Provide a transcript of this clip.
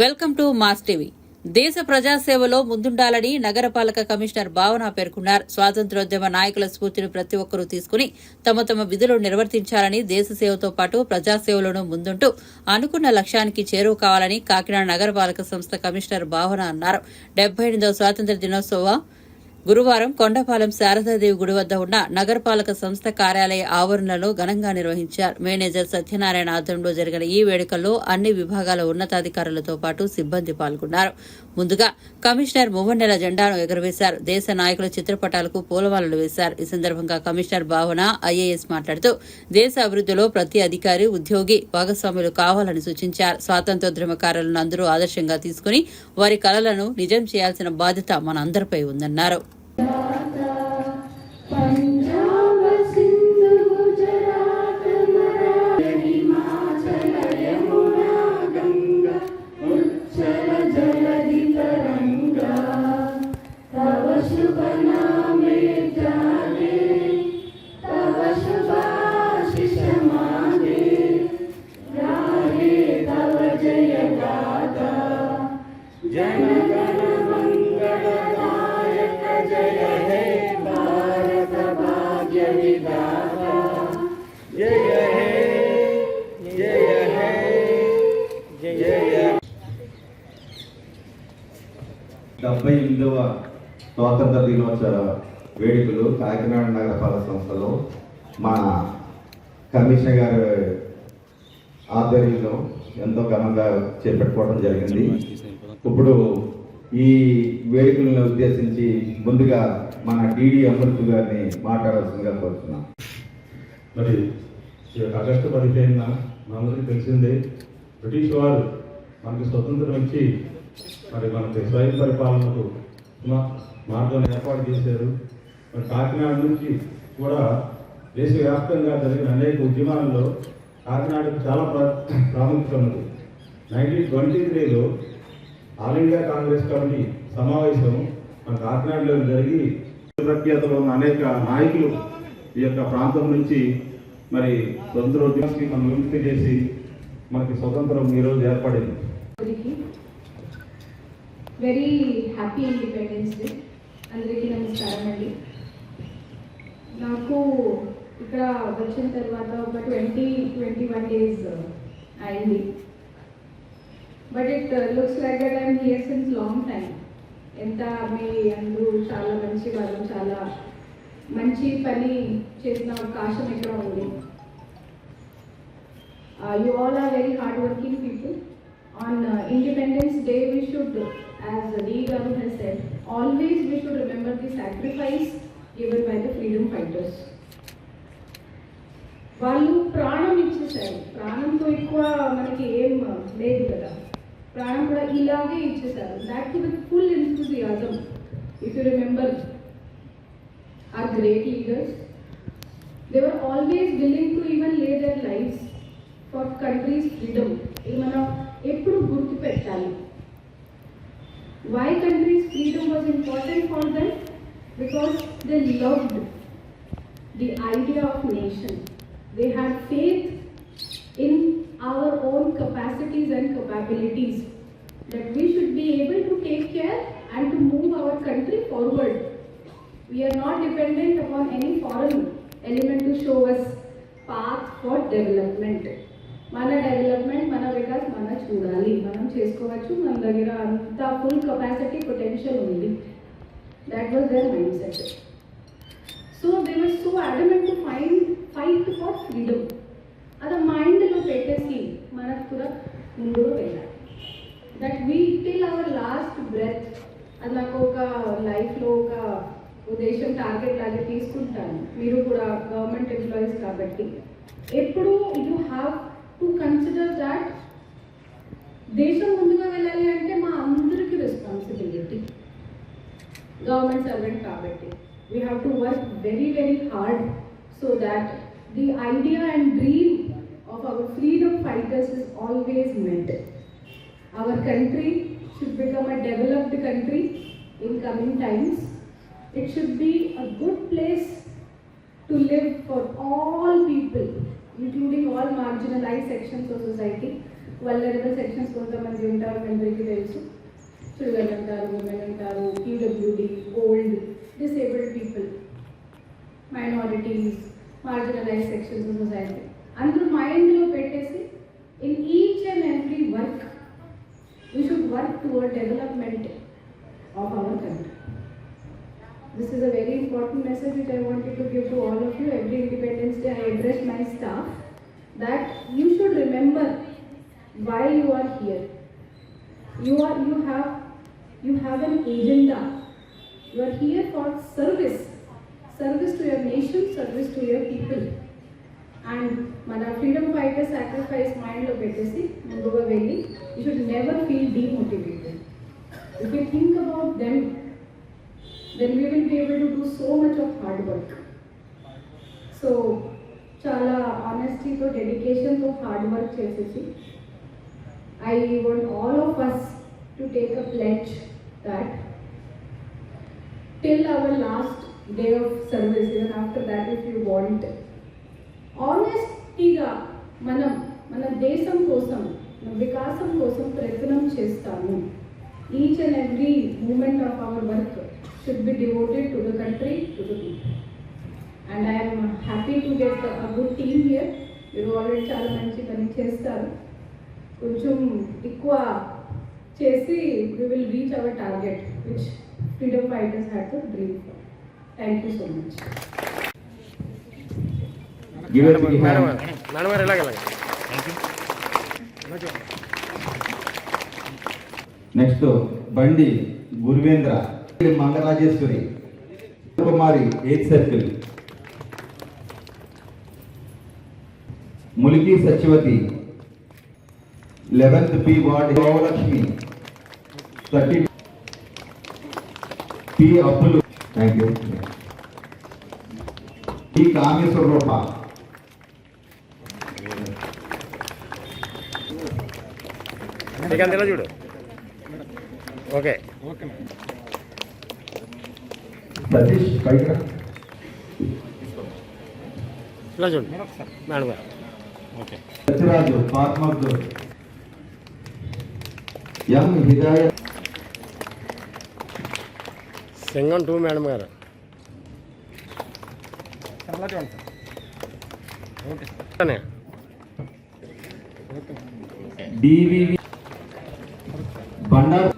Welcome to mass TV. దేశ ప్రజాసేవలో ముందుండాలని నగరపాలక కమిషనర్ భావన పేర్కొన్నారు. స్వాతంత్ర్యోద్యమ నాయకుల స్ఫూర్తిని ప్రతి ఒక్కరూ తీసుకుని తమ తమ విధులు నిర్వర్తించాలని దేశ సేవతో పాటు ప్రజాసేవలను ముందుంటూ అనుకున్న లక్ష్యానికి చేరువ కావాలని కాకినాడ నగరపాలక సంస్థ కమిషనర్ భావన అన్నారు. డెబ్బై ఎనిమిదవ స్వాతంత్ర్య దినోత్సవ గురువారం కొండపాలెం శారదాదేవి గుడి వద్ద ఉన్న నగరపాలక సంస్థ కార్యాలయ ఆవరణలో ఘనంగా నిర్వహించారు. మేనేజర్ సత్యనారాయణ ఆధ్వర్యంలో జరిగిన ఈ వేడుకల్లో అన్ని విభాగాల ఉన్నతాధికారులతో పాటు సిబ్బంది పాల్గొన్నారు. ముందుగా కమిషనర్ మువ్వన్నెల జెండాను ఎగురవేశారు. దేశ నాయకుల చిత్రపటాలకు పూలమాలలు వేశారు. ఈ సందర్భంగా కమిషనర్ భావన ఐఏఎస్ మాట్లాడుతూ దేశ అభివృద్ధిలో ప్రతి అధికారి ఉద్యోగి భాగస్వాములు కావాలని సూచించారు. స్వాతంత్ర్యోద్యమకారులను అందరూ ఆదర్శంగా తీసుకుని వారి కలలను నిజం చేయాల్సిన బాధ్యత మనందరిపై ఉందన్నారు. Thank you. డెబ్బై ఎనిమిదవ స్వాతంత్ర దినోత్సవ వేడుకలు కాకినాడ నగరపాలక సంస్థలో మా కమిషనర్ గారు ఆధ్వర్యంలో ఎంతో ఘనంగా చేపట్టుకోవడం జరిగింది. ఇప్పుడు ఈ వేడుకలను ఉద్దేశించి ముందుగా మన డిడి అమృత్ గారిని మాట్లాడాల్సిందిగా కోరుతున్నాం. మరి ఈ ఆగస్టు పదిహేనున మనందరికీ తెలిసిందే బ్రిటిష్ వారు మనకి స్వతంత్రం ఇచ్చి మరి మనకి స్వయం పరిపాలనకు మా- మార్గం ఏర్పాటు చేశారు. మరి కాకినాడ నుంచి కూడా దేశవ్యాప్తంగా జరిగిన అనేక ఉద్యమాల్లో కాకినాడకు చాలా ప్రా- ప్రాముఖ్యత ఉంది నైన్టీన్ ట్వంటీ త్రీలో ఆల్ ఇండియా కాంగ్రెస్ కమిటీ సమావేశం మన కాకినాడలో జరిగి ప్రఖ్యాతలో ఉన్న అనేక నాయకులు ఈ యొక్క ప్రాంతం నుంచి మరి స్వతంత్రోద్యమానికి మనం విముక్తి చేసి మనకి స్వతంత్రం ఈరోజు ఏర్పడింది. వెరీ హ్యాపీ ఇండిపెండెన్స్ డే అందరికీ నమస్కారం అండి. నాకు ఇక్కడ వచ్చిన తర్వాత ఒక ట్వంటీ ట్వంటీ వన్ డేస్ అయింది. But it looks like that I'm here since long time ఎంత మీ అందరూ చాలా మంచి వాళ్ళు చాలా మంచి పని చేసిన అవకాశం ఇక్కడ ఉంది? You all are very hard working people On uh, Independence Day, we should, as D. Garu has said, always we should remember the sacrifice given by the freedom fighters. వాళ్ళు ప్రాణం ఇచ్చేసారు ప్రాణంతో ఎక్కువ మనకి ఏం లేదు కదా ప్రాణం కూడా ఇలాగే ఇచ్చేసారు that with full enthusiasm if you remember our great leaders they were always willing to even lay their lives for country's freedom ఇది మనం ఎప్పుడు గుర్తు పెట్టాలి why countries freedom was important for them because they loved the idea of nation they had faith in our own capacities and capabilities that we should be able to take care and to move our country forward. We are not dependent upon any foreign element to show us path for development. మన development మన వికాస్ మన చూడాలి. మనం చేసుకోవచ్చు. మన దగ్గర అంత ఫుల్ కెపాసిటీ పొటెన్షియల్ ఉంది. That was their mind set so they were so adamant to find fight for freedom అది మైండ్లో పెట్టేసి మనకు కూడా ముందు వెళ్ళాలి. That we till our last breath అది నాకు ఒక లైఫ్లో ఒక ఉద్దేశం టార్గెట్ లాగా తీసుకుంటాను. మీరు కూడా గవర్నమెంట్ ఎంప్లాయీస్ కాబట్టి. ఎప్పుడు you have to consider that దేశం ముందుగా వెళ్ళాలి అంటే మా అందరికీ రెస్పాన్సిబిలిటీ గవర్నమెంట్ సర్వెంట్ కాబట్టి we have to work very very hard so that the idea and dream of our freedom fighters is always met our country should become a developed country in coming times it should be a good place to live for all sections including all vulnerable sections కొంతమంది ఉంటారు అందరికీ తెలుసు. Children అంటారు women అంటారు PWD old disabled people minorities marginalize sections society అందరూ మైండ్లో పెట్టేసి in each and every work we should work toward development of our country this is a very important message which I wanted to give to all of you every independent that you should remember why you are here. You are you have you have an agenda. You are here for service, service to your nation, service to your people. And మన freedom fighter sacrifice మైండ్లో పెట్టేసి ముందుగా వెళ్ళి you should never feel demotivated if you think about them then we will be able to do so much of hard work so చాలా ఆనెస్టీతో డెడికేషన్తో hard work చేసేసి I want all of us to take a pledge that till our last day of service, even after that, if you want, ఆనెస్టీగా మనం మన దేశం కోసం మన వికాసం కోసం ప్రయత్నం చేస్తాము. Each and every moment of our work should be devoted to the country to the people and I'm happy to get a good team here మీరు ఆల్రెడీ చాలా మంచి పని చేస్తారు కొంచెం ఎక్కువ చేసి we will reach our target which freedom fighters had to dream for. Thank you so much. Give it big madam hand. Madam గారు ఇలాగ ఇలాగ next Bandi Guruvendra Mangarajeswari Kumari eighth circle Muliki Satyavathi eleventh P ward Govalakshmi thirty P అప్పులు thank you P Kameswara Rupa Srikanth ఇలా చూడు okay Satish పైక ఇలా చూడు madam okay Satyaraju ಫಾರ್ಮರ್ದು M Hidaya Singam two madam గారు DVV Bandaru